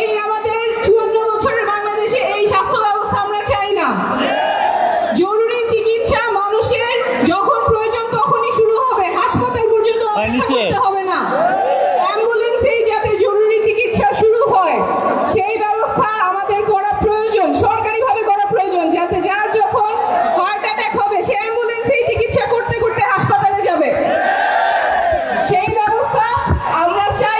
এই আমাদের চুয়ান্ন বছরের বাংলাদেশে এই স্বাস্থ্য ব্যবস্থা আমরা চাই না। জরুরি চিকিৎসা মানুষের যখন প্রয়োজন তখনই শুরু হবে। হাসপাতাল পর্যন্ত সেই ব্যবস্থা আমাদের করা প্রয়োজন সরকারিভাবে করা প্রয়োজন যাতে যার যখন হার্ট অ্যাটাক হবে সে অ্যাম্বুলেন্সেই চিকিৎসা করতে করতে হাসপাতালে যাবে। সেই ব্যবস্থা আমরা চাই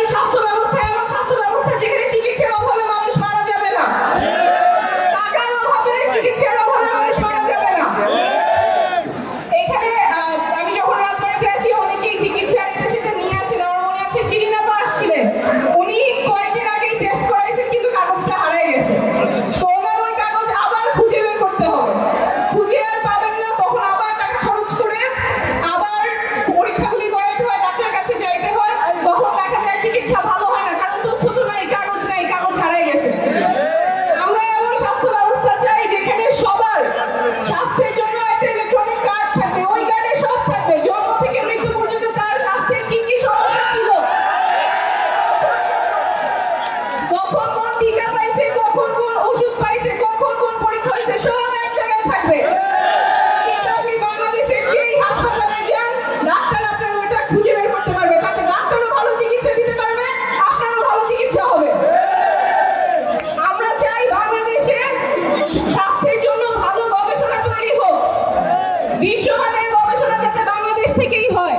টিকা পাইছে, কখন কোন ওষুধ পাইছে, কখন কোন পরীক্ষা হয়েছে সব এক জায়গায় থাকবে। কিন্তু আপনি বাংলাদেশের যেই হাসপাতালে যান, ডাক্তার আপনার ওটা খুঁজে বের করতে পারবে। তাতে ডাক্তারও ভালো চিকিৎসা দিতে পারবে, আপনারও ভালো চিকিৎসা হবে। আমরা চাই বাংলাদেশে স্বাস্থ্যের জন্য ভালো গবেষণা তৈরি হোক। বিশ্বমানের গবেষণা যাতে বাংলাদেশ থেকেই হয়।